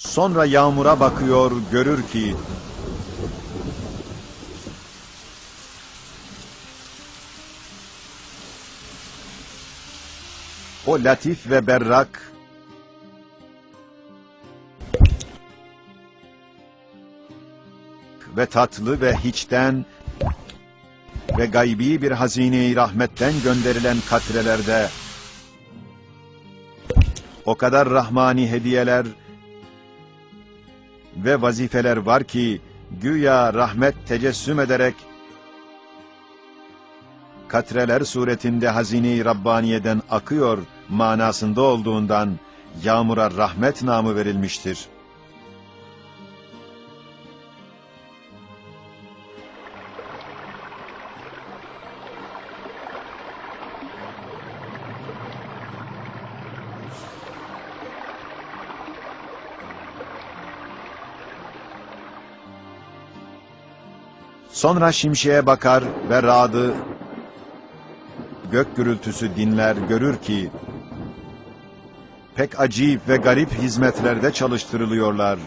Sonra yağmura bakıyor, görür ki o latif ve berrak ve tatlı ve hiçten ve gaybi bir hazine-i rahmetten gönderilen katrelerde o kadar rahmani hediyeler ve vazifeler var ki güya rahmet tecessüm ederek katreler suretinde hazine-i Rabbaniye'den akıyor manasında olduğundan yağmura rahmet namı verilmiştir. Sonra şimşeğe bakar ve radı gök gürültüsü dinler görür ki pek acayip ve garip hizmetlerde çalıştırılıyorlar.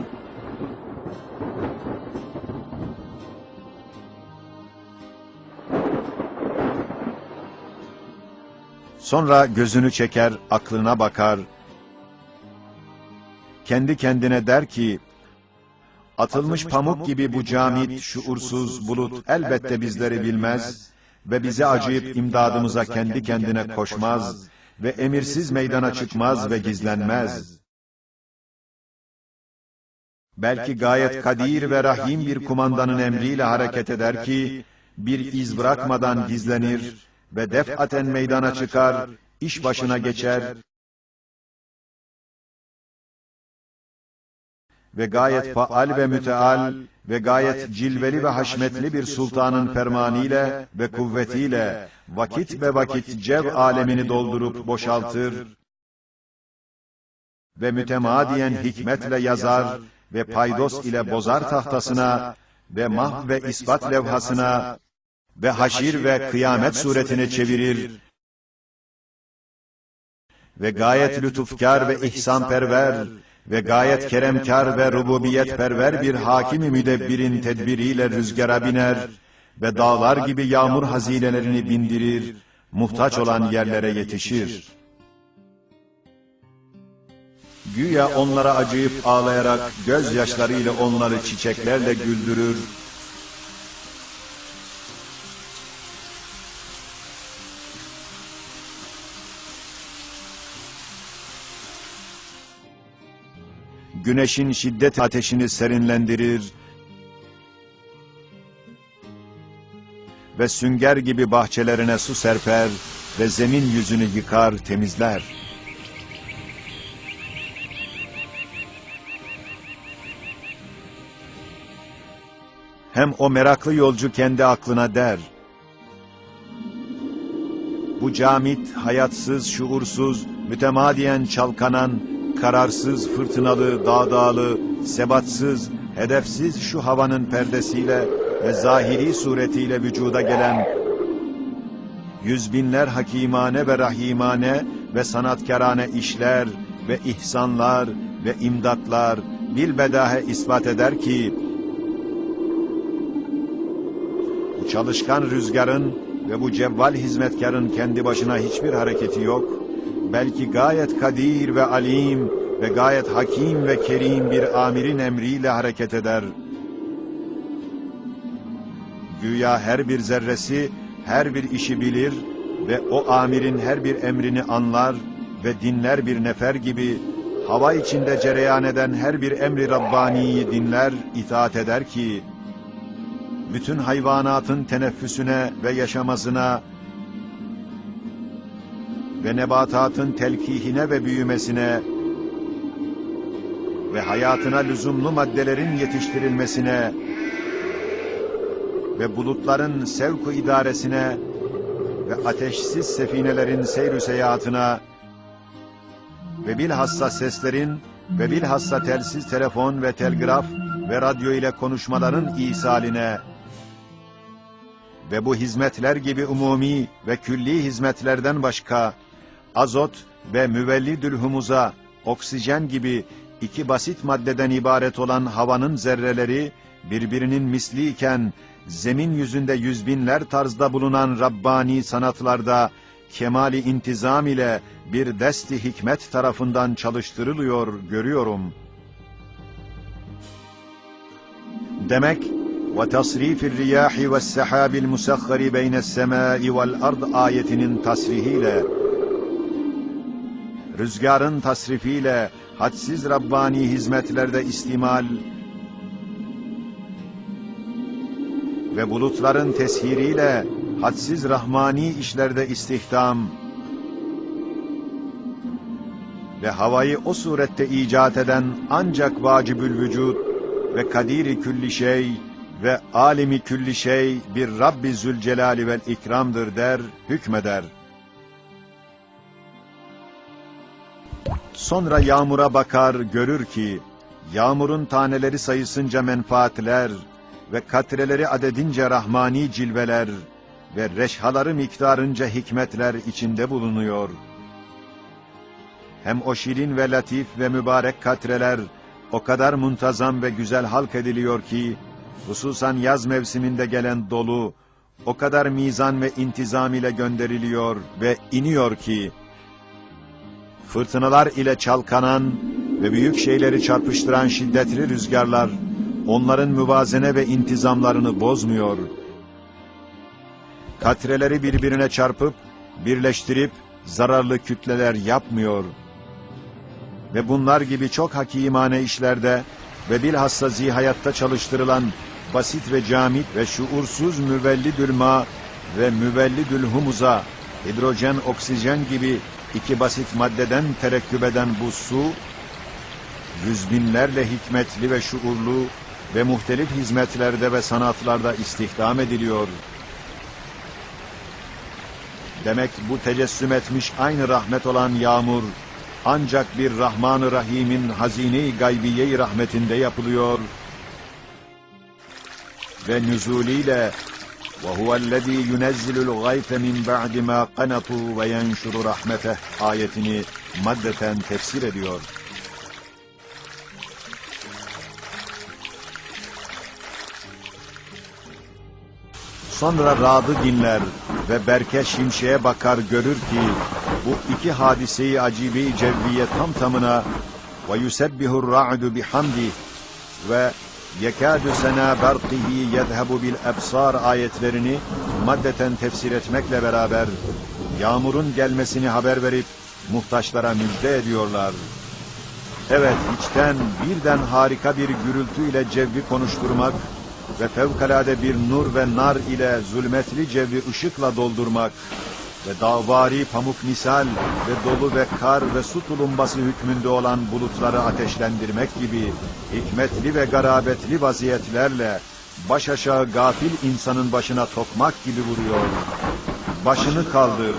Sonra gözünü çeker, aklına bakar. Kendi kendine der ki, Atılmış pamuk gibi bu camit, şuursuz bulut elbette bizleri bilmez ve bize acıyıp imdadımıza kendi kendine koşmaz ve emirsiz meydana çıkmaz ve gizlenmez. Belki gayet kadir ve rahim bir kumandanın emriyle hareket eder ki, bir iz bırakmadan gizlenir ve defaten meydana çıkar, iş başına geçer ve gayet faal ve müteal ve gayet cilveli ve haşmetli bir sultanın fermanıyla ve kuvvetiyle vakit ve vakit cev alemini doldurup boşaltır ve mütemadiyen hikmetle yazar ve paydos ile bozar tahtasına ve mah ve ispat levhasına ve haşir ve kıyamet suretine çevirir ve gayet lütufkar ve ihsanperver ve gayet keremkar ve rububiyet perver bir hakimi müdebbirin tedbiriyle rüzgara biner ve dağlar gibi yağmur hazinelerini bindirir, muhtaç olan yerlere yetişir. Güya onlara acıyıp ağlayarak gözyaşlarıyla onları çiçeklerle güldürür, güneşin şiddet ateşini serinlendirir ve sünger gibi bahçelerine su serper ve zemin yüzünü yıkar, temizler. Hem o meraklı yolcu kendi aklına der, bu camit hayatsız, şuursuz, mütemadiyen çalkanan, kararsız, fırtınalı, dağdağlı, sebatsız, hedefsiz şu havanın perdesiyle ve zahiri suretiyle vücuda gelen yüz binler hakimane ve rahimane ve sanatkarane işler ve ihsanlar ve imdatlar bilbedahe ispat eder ki bu çalışkan rüzgarın ve bu cevval hizmetkarın kendi başına hiçbir hareketi yok belki gayet kadir ve alim ve gayet hakim ve kerim bir amirin emriyle hareket eder. Güya her bir zerresi her bir işi bilir ve o amirin her bir emrini anlar ve dinler bir nefer gibi hava içinde cereyan eden her bir emri Rabbani'yi dinler, itaat eder ki, bütün hayvanatın teneffüsüne ve yaşamasına ve nebatatın telkihine ve büyümesine ve hayatına lüzumlu maddelerin yetiştirilmesine ve bulutların sevku idaresine ve ateşsiz sefinelerin seyr seyahatına ve bilhassa seslerin ve bilhassa telsiz telefon ve telgraf ve radyo ile konuşmaların isaline ve bu hizmetler gibi umumi ve külli hizmetlerden başka azot ve müvellidül humuza, oksijen gibi iki basit maddeden ibaret olan havanın zerreleri birbirinin misli iken zemin yüzünde yüzbinler tarzda bulunan Rabbani sanatlarda kemali intizam ile bir desti hikmet tarafından çalıştırılıyor görüyorum. Demek ve tasrifir riyahi ve sehabil musahhari beyne's semai vel ard ayetinin tasrihiyle rüzgarın tasrifiyle, hadsiz Rabbani hizmetlerde istimal ve bulutların teshiriyle, hadsiz Rahmani işlerde istihdam ve havayı o surette icat eden ancak vacibül vücut ve kadiri külli şey ve alimi külli şey bir Rabbi Zülcelali vel ikramdır der, hükmeder. Sonra yağmura bakar, görür ki, yağmurun taneleri sayısınca menfaatler ve katreleri adedince rahmani cilveler ve reşhaları miktarınca hikmetler içinde bulunuyor. Hem o şirin ve latif ve mübarek katreler o kadar muntazam ve güzel halk ediliyor ki, hususan yaz mevsiminde gelen dolu, o kadar mizan ve intizam ile gönderiliyor ve iniyor ki, fırtınalar ile çalkanan ve büyük şeyleri çarpıştıran şiddetli rüzgarlar, onların müvazene ve intizamlarını bozmuyor. Katreleri birbirine çarpıp, birleştirip, zararlı kütleler yapmıyor. Ve bunlar gibi çok hakimane işlerde ve bilhassa zihayatta çalıştırılan basit ve camit ve şuursuz müvellidül ma ve müvellidül humuza, hidrojen, oksijen gibi iki basit maddeden terekküp eden bu su, yüz binlerle hikmetli ve şuurlu ve muhtelif hizmetlerde ve sanatlarda istihdam ediliyor. Demek bu tecessüm etmiş aynı rahmet olan yağmur, ancak bir Rahman-ı Rahim'in hazine-i gaybiye-i rahmetinde yapılıyor ve nüzuliyle وَهُوَ الَّذ۪ي يُنَزِّلُ الْغَيْثَ مِنْ بَعْدِ مَا قَنَطُوا وَيَنْشُرُ رَحْمَتَهِ ayetini maddeten tefsir ediyor. Sonra Rad'ı dinler ve Berke şimşeğe bakar görür ki bu iki hadiseyi acibi cevviye tam tamına ve yusebbihur ra'du bihamdi ve yekâdü sena berkihi yedhebu bil ebsar ayetlerini maddeten tefsir etmekle beraber yağmurun gelmesini haber verip muhtaçlara müjde ediyorlar. Evet içten birden harika bir gürültüyle cevvi konuşturmak ve fevkalade bir nur ve nar ile zulmetli cevvi ışıkla doldurmak ve dağvari pamuk misal ve dolu ve kar ve su tulumbası hükmünde olan bulutları ateşlendirmek gibi hikmetli ve garabetli vaziyetlerle baş aşağı gafil insanın başına tokmak gibi vuruyor. Başını kaldır,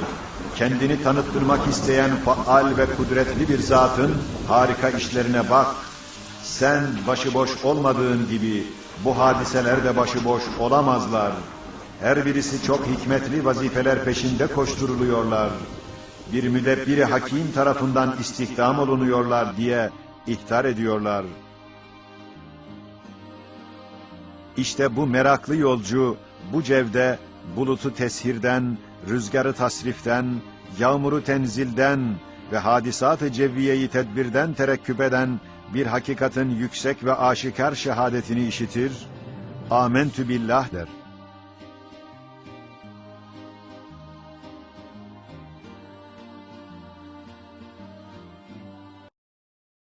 kendini tanıttırmak isteyen faal ve kudretli bir zatın harika işlerine bak. Sen başıboş olmadığın gibi bu hadiseler de başıboş olamazlar. Her birisi çok hikmetli vazifeler peşinde koşturuluyorlar. Bir müdebbiri hakim tarafından istihdam olunuyorlar diye ihtar ediyorlar. İşte bu meraklı yolcu, bu cevde bulutu teshirden, rüzgarı tasriften, yağmuru tenzilden ve hadisat-ı cevviyeyi tedbirden terekküp eden bir hakikatin yüksek ve aşikar şehadetini işitir, amentü billah der.